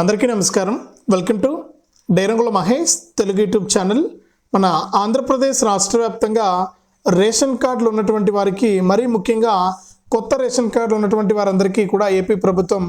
అందరికీ నమస్కారం. Welcome to Dairangula Mahesh Telugu YouTube channel. మన ఆంధ్రప్రదేశ్ రాష్ట్ర వ్యాప్తంగా రేషన్ కార్డులు ఉన్నటువంటి వారికి మరీ ముఖ్యంగా కొత్త రేషన్ కార్డులు ఉన్నటువంటి వారందరికీ కూడా ఏపీ ప్రభుత్వం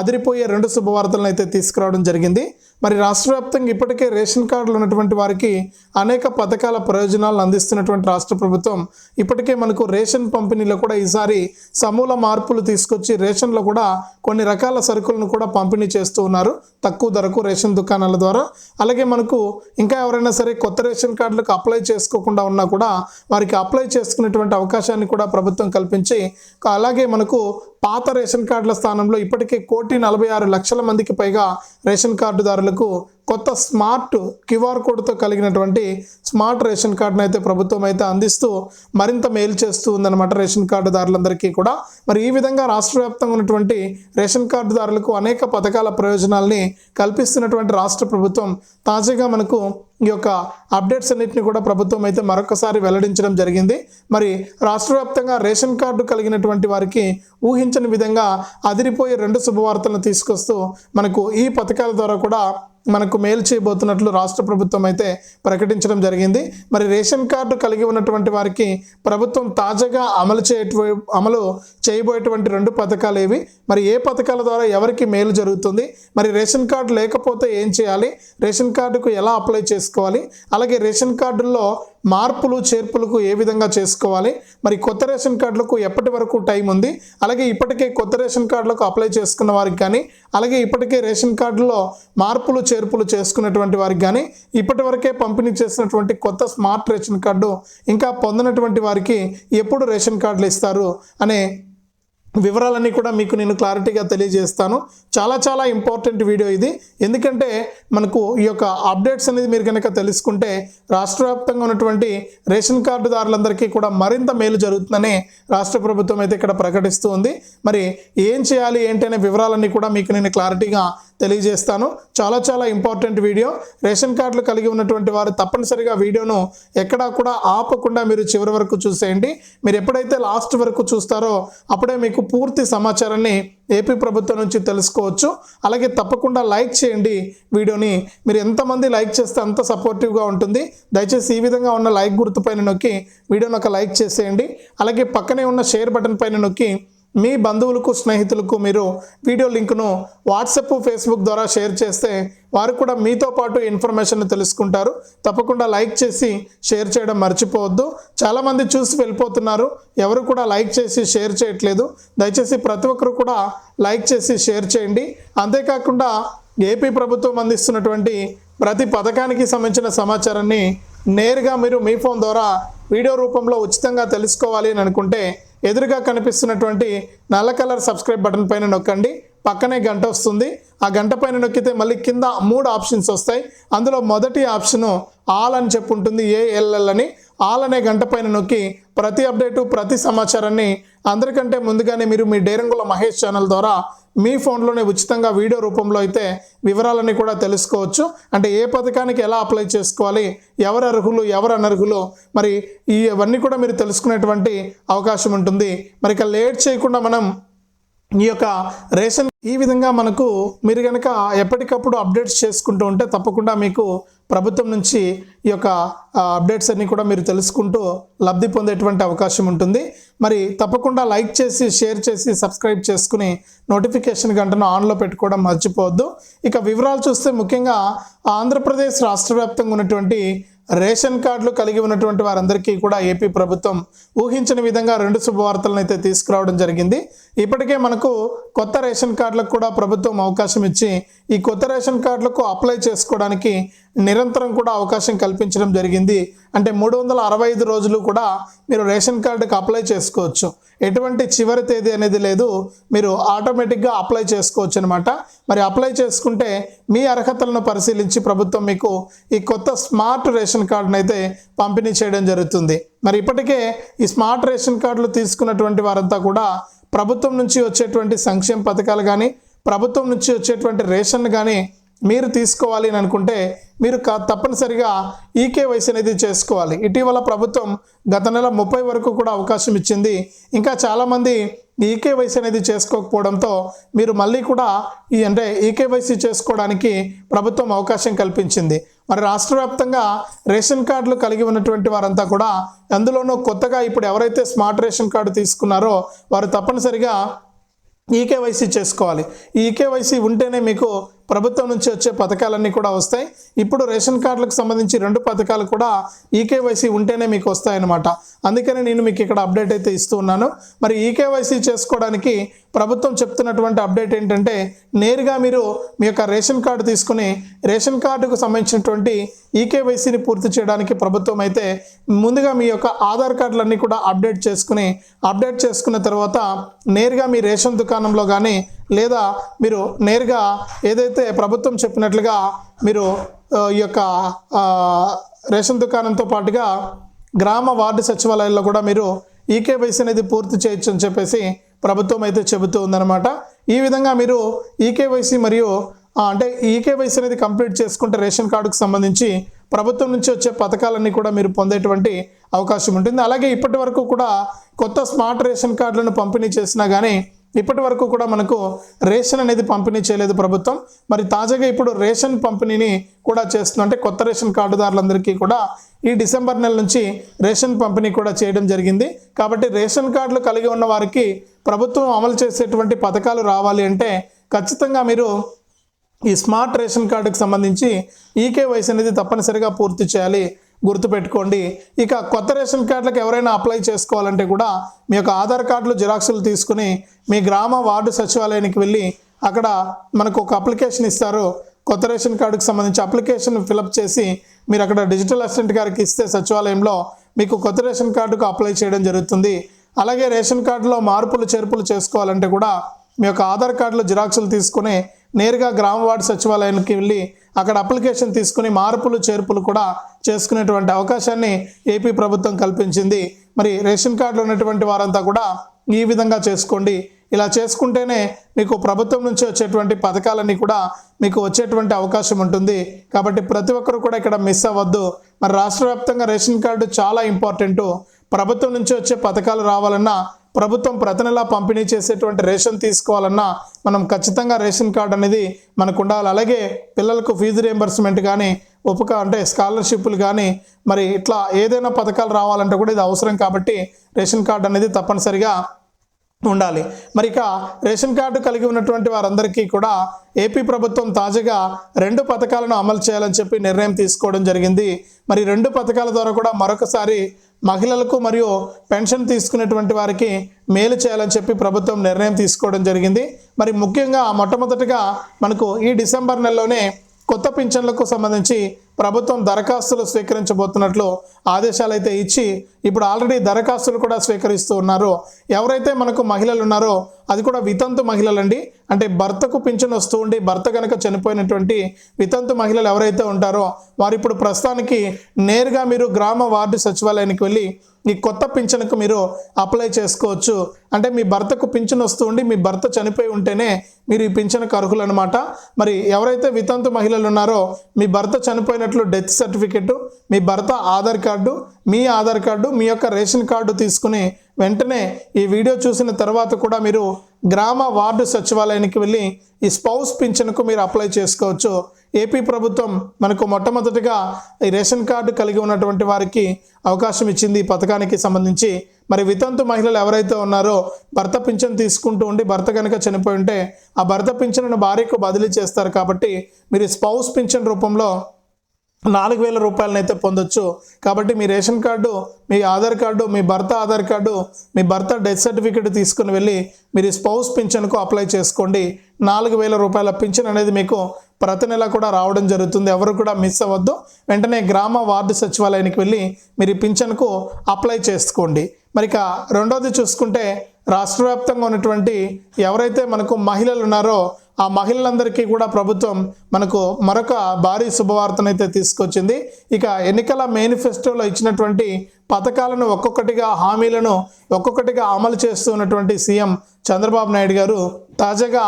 అదిరిపోయే రెండు శుభవార్తలను అయితే తీసుకురావడం జరిగింది. మరి రాష్ట్ర వ్యాప్తంగా ఇప్పటికే రేషన్ కార్డులు ఉన్నటువంటి వారికి అనేక పథకాల ప్రయోజనాలను అందిస్తున్నటువంటి రాష్ట్ర ప్రభుత్వం ఇప్పటికే మనకు రేషన్ పంపిణీలో కూడా ఈసారి సమూల మార్పులు తీసుకొచ్చి రేషన్లో కూడా కొన్ని రకాల సరుకులను కూడా పంపిణీ చేస్తూ ఉన్నారు. తక్కువ ధరకు రేషన్ దుకాణాల ద్వారా. అలాగే మనకు ఇంకా ఎవరైనా సరే కొత్త రేషన్ కార్డులకు అప్లై చేసుకోకుండా ఉన్నా కూడా వారికి అప్లై చేసుకునేటువంటి అవకాశాన్ని కూడా ప్రభుత్వం కల్పించి అలాగే మనకు పాత రేషన్ కార్డుల స్థానంలో ఇప్పటికే కోటి నలభై ఆరు లక్షల మందికి పైగా రేషన్ కార్డుదారులకు వరకు కొత్త స్మార్ట్ క్యూఆర్ కోడ్తో కలిగినటువంటి స్మార్ట్ రేషన్ కార్డును అయితే ప్రభుత్వం అయితే అందిస్తూ మరింత మేలు చేస్తూ ఉందన్నమాట రేషన్ కార్డుదారులందరికీ కూడా. మరి ఈ విధంగా రాష్ట్ర వ్యాప్తంగా ఉన్నటువంటి రేషన్ కార్డుదారులకు అనేక పథకాల ప్రయోజనాల్ని కల్పిస్తున్నటువంటి రాష్ట్ర ప్రభుత్వం తాజాగా మనకు ఈ యొక్క అప్డేట్స్ అన్నింటిని కూడా ప్రభుత్వం అయితే మరొకసారి వెల్లడించడం జరిగింది. మరి రాష్ట్ర వ్యాప్తంగా రేషన్ కార్డు కలిగినటువంటి వారికి ఊహించని విధంగా అదిరిపోయే రెండు శుభవార్తలను తీసుకొస్తూ మనకు ఈ పథకాల ద్వారా కూడా మనకు మేలు చేయబోతున్నట్లు రాష్ట్ర ప్రభుత్వం అయితే ప్రకటించడం జరిగింది. మరి రేషన్ కార్డు కలిగి ఉన్నటువంటి వారికి ప్రభుత్వం తాజాగా అమలు చేయట అమలు చేయబోయేటువంటి రెండు పథకాలు ఏవి? మరి ఏ పథకాల ద్వారా ఎవరికి మేలు జరుగుతుంది? మరి రేషన్ కార్డు లేకపోతే ఏం చేయాలి? రేషన్ కార్డుకు ఎలా అప్లై చేసుకోవాలి? అలాగే రేషన్ కార్డుల్లో మార్పులు చేర్పులకు ఏ విధంగా చేసుకోవాలి? మరి కొత్త రేషన్ కార్డులకు ఎప్పటి వరకు టైం ఉంది? అలాగే ఇప్పటికే కొత్త రేషన్ కార్డులకు అప్లై చేసుకున్న వారికి కానీ అలాగే ఇప్పటికే రేషన్ కార్డులో మార్పులు చేర్పులు చేసుకున్నటువంటి వారికి కానీ ఇప్పటి వరకే పంపిణీ చేసినటువంటి కొత్త స్మార్ట్ రేషన్ కార్డు ఇంకా పొందినటువంటి వారికి ఎప్పుడు రేషన్ కార్డులు ఇస్తారు? అనే వివరాలన్నీ కూడా మీకు నేను క్లారిటీగా తెలియజేస్తాను. చాలా చాలా ఇంపార్టెంట్ వీడియో ఇది. ఎందుకంటే మనకు ఈ యొక్క అప్డేట్స్ అనేది మీరు కనుక తెలుసుకుంటే రాష్ట్ర వ్యాప్తంగా ఉన్నటువంటి రేషన్ కార్డుదారులందరికీ కూడా మరింత మేలు జరుగుతుందని రాష్ట్ర ప్రభుత్వం అయితే ఇక్కడ ప్రకటిస్తూ ఉంది. మరి ఏం చేయాలి ఏంటనే వివరాలన్నీ కూడా మీకు నేను క్లారిటీగా తెలియజేస్తాను. చాలా చాలా ఇంపార్టెంట్ వీడియో. రేషన్ కార్డులు కలిగి ఉన్నటువంటి వారు తప్పనిసరిగా వీడియోను ఎక్కడా కూడా ఆపకుండా మీరు చివరి వరకు చూసేయండి. మీరు ఎప్పుడైతే లాస్ట్ వరకు చూస్తారో అప్పుడే మీకు పూర్తి సమాచారాన్ని ఏపీ ప్రభుత్వం నుంచి తెలుసుకోవచ్చు. అలాగే తప్పకుండా లైక్ చేయండి వీడియోని. మీరు ఎంతమంది లైక్ చేస్తే అంత సపోర్టివ్గా ఉంటుంది. దయచేసి ఈ విధంగా ఉన్న లైక్ గుర్తు పైన నొక్కి వీడియోని ఒక లైక్ చేసేయండి. అలాగే పక్కనే ఉన్న షేర్ బటన్ పైన నొక్కి మీ బంధువులకు స్నేహితులకు మీరు వీడియో లింక్ను వాట్సాప్ ఫేస్బుక్ ద్వారా షేర్ చేస్తే వారు కూడా మీతో పాటు ఇన్ఫర్మేషన్ తెలుసుకుంటారు. తప్పకుండా లైక్ చేసి షేర్ చేయడం మర్చిపోవద్దు. చాలామంది చూసి వెళ్ళిపోతున్నారు. ఎవరు కూడా లైక్ చేసి షేర్ చేయట్లేదు. దయచేసి ప్రతి ఒక్కరు కూడా లైక్ చేసి షేర్ చేయండి. అంతేకాకుండా ఏపీ ప్రభుత్వం అందిస్తున్నటువంటి ప్రతి పథకానికి సంబంధించిన సమాచారాన్ని నేరుగా మీరు మీ ఫోన్ ద్వారా వీడియో రూపంలో ఉచితంగా తెలుసుకోవాలి అని అనుకుంటే ఎదురుగా కనిపిస్తున్నటువంటి నల్ల కలర్ సబ్స్క్రైబ్ బటన్ పైన నొక్కండి. పక్కనే గంట వస్తుంది. ఆ గంట పైన నొక్కితే మళ్ళీ కింద మూడు ఆప్షన్స్ వస్తాయి. అందులో మొదటి ఆప్షను ఆల్ అని చెప్పి ఉంటుంది ఏఎల్ఎల్ అని. ఆల్ అనే గంట పైన నొక్కి ప్రతి అప్డేటు ప్రతి సమాచారాన్ని అందరికంటే ముందుగానే మీరు మీ డేరంగుల మహేష్ ఛానల్ ద్వారా మీ ఫోన్లోనే ఉచితంగా వీడియో రూపంలో అయితే వివరాలన్నీ కూడా తెలుసుకోవచ్చు. అంటే ఏ పథకానికి ఎలా అప్లై చేసుకోవాలి ఎవరు అర్హులు ఎవరు అనర్హులు మరి ఈ ఇవన్నీ కూడా మీరు తెలుసుకునేటువంటి అవకాశం ఉంటుంది. మరి ఇక లేట్ చేయకుండా మనం ఈ యొక్క రేషన్ ఈ విధంగా మనకు మీరు కనుక ఎప్పటికప్పుడు అప్డేట్స్ చేసుకుంటూ ఉంటే తప్పకుండా మీకు ప్రభుత్వం నుంచి ఈ యొక్క అప్డేట్స్ అన్నీ కూడా మీరు తెలుసుకుంటూ లబ్ధి పొందేటువంటి అవకాశం ఉంటుంది. మరి తప్పకుండా లైక్ చేసి షేర్ చేసి సబ్స్క్రైబ్ చేసుకుని నోటిఫికేషన్ గంటను ఆన్లో పెట్టుకోవడం మర్చిపోవద్దు. ఇక వివరాలు చూస్తే ముఖ్యంగా ఆంధ్రప్రదేశ్ రాష్ట్ర వ్యాప్తంగా ఉన్నటువంటి రేషన్ కార్డులు కలిగి ఉన్నటువంటి వారందరికీ కూడా ఏపీ ప్రభుత్వం ఊహించిన విధంగా రెండు శుభవార్తలను అయితే తీసుకురావడం జరిగింది. ఇప్పటికే మనకు కొత్త రేషన్ కార్డులకు కూడా ప్రభుత్వం అవకాశం ఇచ్చి ఈ కొత్త రేషన్ కార్డులకు అప్లై చేసుకోవడానికి నిరంతరం కూడా అవకాశం కల్పించడం జరిగింది. అంటే మూడు వందల అరవై ఐదు రోజులు కూడా మీరు రేషన్ కార్డుకి అప్లై చేసుకోవచ్చు. ఎటువంటి చివరి తేదీ అనేది లేదు. మీరు ఆటోమేటిక్గా అప్లై చేసుకోవచ్చు అనమాట మరి అప్లై చేసుకుంటే మీ అర్హతలను పరిశీలించి ప్రభుత్వం మీకు ఈ కొత్త స్మార్ట్ రేషన్ కార్డును అయితే పంపిణీ చేయడం జరుగుతుంది. మరి ఇప్పటికే ఈ స్మార్ట్ రేషన్ కార్డులు తీసుకున్నటువంటి వారంతా కూడా ప్రభుత్వం నుంచి వచ్చేటువంటి సంక్షేమ పథకాలు కానీ ప్రభుత్వం నుంచి వచ్చేటువంటి రేషన్ కానీ మీరు తీసుకోవాలి అని అనుకుంటే మీరు క- తప్పనిసరిగా ఈకేవైసీ అనేది చేసుకోవాలి. ఇటీవల ప్రభుత్వం గత నెల ముప్పై వరకు కూడా అవకాశం ఇచ్చింది. ఇంకా చాలామంది ఈకేవైసీ అనేది చేసుకోకపోవడంతో మీరు మళ్ళీ కూడా ఈ అంటే ఈకేవైసీ చేసుకోవడానికి ప్రభుత్వం అవకాశం కల్పించింది. మరి రాష్ట్ర వ్యాప్తంగా రేషన్ కార్డులు కలిగి ఉన్నటువంటి వారంతా కూడా అందులోనూ కొత్తగా ఇప్పుడు ఎవరైతే స్మార్ట్ రేషన్ కార్డు తీసుకున్నారో వారు తప్పనిసరిగా ఈకేవైసీ చేసుకోవాలి. ఈ ఈకేవైసీ ఉంటేనే మీకు ప్రభుత్వం నుంచి వచ్చే పథకాలన్నీ కూడా వస్తాయి. ఇప్పుడు రేషన్ కార్డులకు సంబంధించి రెండు పథకాలు కూడా ఈకేవైసీ ఉంటేనే మీకు వస్తాయన్నమాట. అందుకనే నేను మీకు ఇక్కడ అప్డేట్ అయితే ఇస్తూ ఉన్నాను. మరి ఈకేవైసీ చేసుకోవడానికి ప్రభుత్వం చెప్తున్నటువంటి అప్డేట్ ఏంటంటే నేరుగా మీరు మీ యొక్క రేషన్ కార్డు తీసుకుని రేషన్ కార్డుకు సంబంధించినటువంటి ఈకేవైసీని పూర్తి చేయడానికి ప్రభుత్వం అయితే ముందుగా మీ యొక్క ఆధార్ కార్డులన్నీ కూడా అప్డేట్ చేసుకుని అప్డేట్ చేసుకున్న తర్వాత నేరుగా మీ రేషన్ దుకాణంలో కానీ లేదా మీరు నేరుగా ఏదైతే ప్రభుత్వం చెప్పినట్లుగా మీరు ఈ యొక్క రేషన్ దుకాణంతో పాటుగా గ్రామ వార్డు సచివాలయాల్లో కూడా మీరు ఈకేవైసీ అనేది పూర్తి చేయొచ్చు అని చెప్పేసి ప్రభుత్వం అయితే చెబుతూ ఉందన్నమాట. ఈ విధంగా మీరు ఈకేవైసీ మరియు అంటే ఈకేవైసీ అనేది కంప్లీట్ చేసుకుంటే రేషన్ కార్డుకు సంబంధించి ప్రభుత్వం నుంచి వచ్చే పథకాలన్నీ కూడా మీరు పొందేటువంటి అవకాశం ఉంటుంది. అలాగే ఇప్పటి వరకు కూడా కొత్త స్మార్ట్ రేషన్ కార్డులను పంపిణీ చేసినా కానీ ఇప్పటి వరకు కూడా మనకు రేషన్ అనేది పంపిణీ చేయలేదు ప్రభుత్వం. మరి తాజాగా ఇప్పుడు రేషన్ పంపిణీని కూడా చేస్తుంది అంటే కొత్త రేషన్ కార్డుదారులందరికీ కూడా ఈ డిసెంబర్ నెల నుంచి రేషన్ పంపిణీ కూడా చేయడం జరిగింది. కాబట్టి రేషన్ కార్డులు కలిగి ఉన్న వారికి ప్రభుత్వం అమలు చేసేటువంటి పథకాలు రావాలి అంటే ఖచ్చితంగా మీరు ఈ స్మార్ట్ రేషన్ కార్డుకు సంబంధించి ఈకేవైసీ అనేది తప్పనిసరిగా పూర్తి చేయాలి. గుర్తుపెట్టుకోండి. ఇక కొత్త రేషన్ కార్డులకు ఎవరైనా అప్లై చేసుకోవాలంటే కూడా మీ యొక్క ఆధార్ కార్డులు జిరాక్సులు తీసుకుని మీ గ్రామ వార్డు సచివాలయానికి వెళ్ళి అక్కడ మనకు ఒక అప్లికేషన్ ఇస్తారు. కొత్త రేషన్ కార్డుకు సంబంధించి అప్లికేషన్ ఫిలప్ చేసి మీరు అక్కడ డిజిటల్ అసిస్టెంట్ గారికి ఇస్తే సచివాలయంలో మీకు కొత్త రేషన్ కార్డుకు అప్లై చేయడం జరుగుతుంది. అలాగే రేషన్ కార్డులో మార్పులు చేర్పులు చేసుకోవాలంటే కూడా మీ యొక్క ఆధార్ కార్డులో జిరాక్సులు తీసుకుని నేరుగా గ్రామ వార్డు సచివాలయానికి వెళ్ళి అక్కడ అప్లికేషన్ తీసుకుని మార్పులు చేర్పులు కూడా చేసుకునేటువంటి అవకాశాన్ని ఏపీ ప్రభుత్వం కల్పించింది. మరి రేషన్ కార్డులు ఉన్నటువంటి వారంతా కూడా ఈ విధంగా చేసుకోండి. ఇలా చేసుకుంటేనే మీకు ప్రభుత్వం నుంచి వచ్చేటువంటి పథకాలన్నీ కూడా మీకు వచ్చేటువంటి అవకాశం ఉంటుంది. కాబట్టి ప్రతి ఒక్కరు కూడా ఇక్కడ మిస్ అవ్వద్దు. మరి రాష్ట్ర వ్యాప్తంగా రేషన్ కార్డు చాలా ఇంపార్టెంటు. ప్రభుత్వం నుంచి వచ్చే పథకాలు రావాలన్నా ప్రభుత్వం ప్రతి నెలా పంపిణీ చేసేటువంటి రేషన్ తీసుకోవాలన్నా మనం ఖచ్చితంగా రేషన్ కార్డు అనేది మనకు ఉండాలి. అలాగే పిల్లలకు ఫీజు రియంబర్స్మెంట్ కానీ ఉపక అంటే స్కాలర్షిప్లు కానీ మరి ఇట్లా ఏదైనా పథకాలు రావాలంటే కూడా ఇది అవసరం కాబట్టి రేషన్ కార్డు అనేది తప్పనిసరిగా ఉండాలి. మరి ఇక రేషన్ కార్డు కలిగి ఉన్నటువంటి వారందరికీ కూడా ఏపీ ప్రభుత్వం తాజాగా రెండు పథకాలను అమలు చేయాలని చెప్పి నిర్ణయం తీసుకోవడం జరిగింది. మరి రెండు పథకాల ద్వారా కూడా మరొకసారి మహిళలకు మరియు పెన్షన్ తీసుకునేటువంటి వారికి మేలు చేయాలని చెప్పి ప్రభుత్వం నిర్ణయం తీసుకోవడం జరిగింది. మరి ముఖ్యంగా మొట్టమొదటిగా మనకు ఈ డిసెంబర్ నెలలోనే కొత్త పింఛన్లకు సంబంధించి ప్రభుత్వం దరఖాస్తులు స్వీకరించబోతున్నట్లు ఆదేశాలు అయితే ఇచ్చి ఇప్పుడు ఆల్రెడీ దరఖాస్తులు కూడా స్వీకరిస్తూ ఉన్నారు. ఎవరైతే మనకు మహిళలు ఉన్నారో అది కూడా వితంతు మహిళలండి. అంటే భర్తకు పింఛను వస్తూ ఉండి భర్త కనుక చనిపోయినటువంటి వితంతు మహిళలు ఎవరైతే ఉంటారో వారు ఇప్పుడు ప్రస్తుతానికి నేరుగా మీరు గ్రామ వార్డు సచివాలయానికి వెళ్ళి ఈ కొత్త పింఛన్కు మీరు అప్లై చేసుకోవచ్చు. అంటే మీ భర్తకు పింఛన్ వస్తూ ఉండి మీ భర్త చనిపోయి ఉంటేనే మీరు ఈ పింఛన్కు అర్హులు అనమాట మరి ఎవరైతే వితంతు మహిళలు ఉన్నారో మీ భర్త చనిపోయిన చనిపోయినట్లు డెత్ సర్టిఫికెట్ మీ భర్త ఆధార్ కార్డు మీ ఆధార్ కార్డు మీ యొక్క రేషన్ కార్డు తీసుకుని వెంటనే ఈ వీడియో చూసిన తర్వాత కూడా మీరు గ్రామ వార్డు సచివాలయానికి వెళ్ళి ఈ స్పౌస్ పింఛన్కు మీరు అప్లై చేసుకోవచ్చు. ఏపీ ప్రభుత్వం మనకు మొట్టమొదటిగా ఈ రేషన్ కార్డు కలిగి ఉన్నటువంటి వారికి అవకాశం ఇచ్చింది ఈ పథకానికి సంబంధించి. మరి వితంతు మహిళలు ఎవరైతే ఉన్నారో భర్త పింఛన్ తీసుకుంటూ ఉండి భర్త కనుక చనిపోయి ఉంటే ఆ భర్త పింఛన్ను భార్యకు బదిలీ చేస్తారు కాబట్టి మీరు స్పౌస్ పింఛన్ రూపంలో నాలుగు వేల రూపాయలను అయితే పొందొచ్చు. కాబట్టి మీ రేషన్ కార్డు మీ ఆధార్ కార్డు మీ భర్త ఆధార్ కార్డు మీ భర్త డెత్ సర్టిఫికేట్ తీసుకుని వెళ్ళి మీరు స్పౌస్ పింఛన్కు అప్లై చేసుకోండి. నాలుగు వేల రూపాయల పింఛన్ అనేది మీకు ప్రతి నెల కూడా రావడం జరుగుతుంది. ఎవరు కూడా మిస్ అవ్వద్దు. వెంటనే గ్రామ వార్డు సచివాలయానికి వెళ్ళి మీరు పింఛన్కు అప్లై చేసుకోండి. మరి ఇక రెండోది చూసుకుంటే రాష్ట్రవ్యాప్తంగా ఉన్నటువంటి ఎవరైతే మనకు మహిళలు ఉన్నారో ఆ మహిళలందరికీ కూడా ప్రభుత్వం మనకు మరొక భారీ శుభవార్తనైతే తీసుకొచ్చింది. ఇక ఎన్నికల మేనిఫెస్టోలో ఇచ్చినటువంటి పథకాలను ఒక్కొక్కటిగా హామీలను ఒక్కొక్కటిగా అమలు చేస్తూ ఉన్నటువంటి సీఎం చంద్రబాబు నాయుడు గారు తాజాగా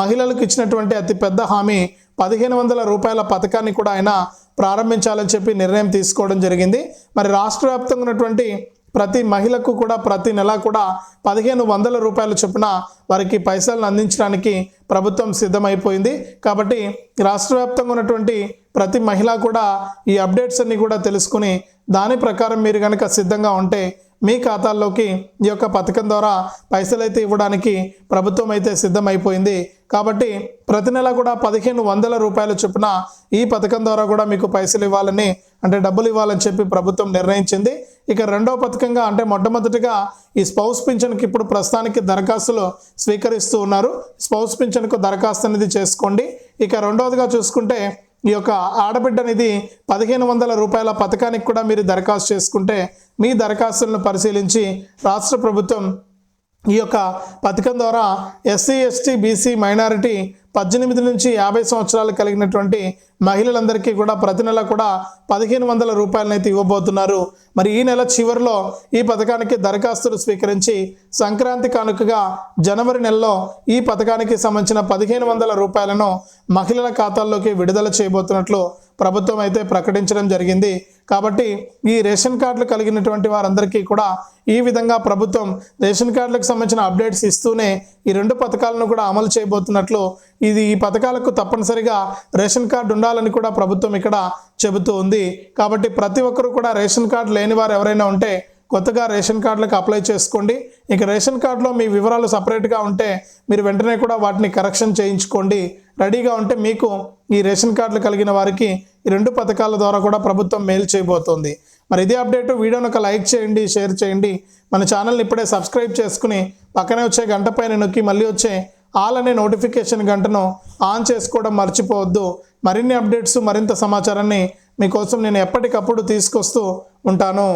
మహిళలకు ఇచ్చినటువంటి అతిపెద్ద హామీ పదిహేను వందల రూపాయల పథకాన్ని కూడా ఆయన ప్రారంభించాలని చెప్పి నిర్ణయం తీసుకోవడం జరిగింది. మరి రాష్ట్ర వ్యాప్తంగా ఉన్నటువంటి ప్రతి మహిళకు కూడా ప్రతి నెల కూడా పదిహేను వందల రూపాయల చొప్పున వారికి పైసలను అందించడానికి ప్రభుత్వం సిద్ధమైపోయింది. కాబట్టి రాష్ట్ర వ్యాప్తంగా ఉన్నటువంటి ప్రతి మహిళ కూడా ఈ అప్డేట్స్ అన్ని కూడా తెలుసుకుని దాని ప్రకారం మీరు కనుక సిద్ధంగా ఉంటే మీ ఖాతాల్లోకి ఈ యొక్క పథకం ద్వారా పైసలు అయితే ఇవ్వడానికి ప్రభుత్వం అయితే సిద్ధమైపోయింది. కాబట్టి ప్రతి నెల కూడా పదిహేను వందల రూపాయల చొప్పున ఈ పథకం ద్వారా కూడా మీకు పైసలు ఇవ్వాలని అంటే డబ్బులు ఇవ్వాలని చెప్పి ప్రభుత్వం నిర్ణయించింది. ఇక రెండో పథకంగా అంటే మొట్టమొదటిగా ఈ స్పౌస్ పింఛన్కి ఇప్పుడు ప్రస్తుతానికి దరఖాస్తులు స్వీకరిస్తూ ఉన్నారు. స్పౌస్ పింఛన్కు దరఖాస్తు అనేది చేసుకోండి. ఇక రెండవదిగా చూసుకుంటే ఈ యొక్క ఆడబిడ్డ నిధి పదిహేను వందల రూపాయల పథకానికి కూడా మీరు దరఖాస్తు చేసుకుంటే మీ దరఖాస్తులను పరిశీలించి రాష్ట్ర ప్రభుత్వం ఈ యొక్క పథకం ద్వారా ఎస్సీ ఎస్టీ బీసీ మైనారిటీ పద్దెనిమిది నుంచి యాభై సంవత్సరాలు కలిగినటువంటి మహిళలందరికీ కూడా ప్రతి నెల కూడా పదిహేను వందల రూపాయలనైతే ఇవ్వబోతున్నారు. మరి ఈ నెల చివరిలో ఈ పథకానికి దరఖాస్తులు స్వీకరించి సంక్రాంతి కానుకగా జనవరి నెలలో ఈ పథకానికి సంబంధించిన పదిహేను వందల రూపాయలను మహిళల ఖాతాల్లోకి విడుదల చేయబోతున్నట్లు ప్రభుత్వం అయితే ప్రకటించడం జరిగింది. కాబట్టి ఈ రేషన్ కార్డులు కలిగినటువంటి వారందరికీ కూడా ఈ విధంగా ప్రభుత్వం రేషన్ కార్డులకు సంబంధించిన అప్డేట్స్ ఇస్తూనే ఈ రెండు పథకాలను కూడా అమలు చేయబోతున్నట్లు ఇది ఈ పథకాలకు తప్పనిసరిగా రేషన్ కార్డు ఉండాలని కూడా ప్రభుత్వం ఇక్కడ చెబుతూ ఉంది. కాబట్టి ప్రతి ఒక్కరూ కూడా రేషన్ కార్డు లేని వారు ఎవరైనా ఉంటే కొత్తగా రేషన్ కార్డులకు అప్లై చేసుకోండి. ఇక రేషన్ కార్డులో మీ వివరాలు సపరేట్గా ఉంటే మీరు వెంటనే కూడా వాటిని కరెక్షన్ చేయించుకోండి. రెడీగా ఉంటే మీకు ఈ రేషన్ కార్డులు కలిగిన వారికి ఈ రెండు పథకాల ద్వారా కూడా ప్రభుత్వం మేలు చేయబోతోంది. మరి ఇదే అప్డేట్. వీడియోను ఒక లైక్ చేయండి షేర్ చేయండి. మన ఛానల్ని ఇప్పుడే సబ్స్క్రైబ్ చేసుకుని పక్కనే వచ్చే గంట పైన నొక్కి మళ్ళీ వచ్చే ఆల్ అనే నోటిఫికేషన్ గంటను ఆన్ చేసుకోవడం మర్చిపోవద్దు. మరిన్ని అప్డేట్స్ మరింత సమాచారాన్ని మీకోసం నేను ఎప్పటికప్పుడు తీసుకొస్తూ ఉంటాను.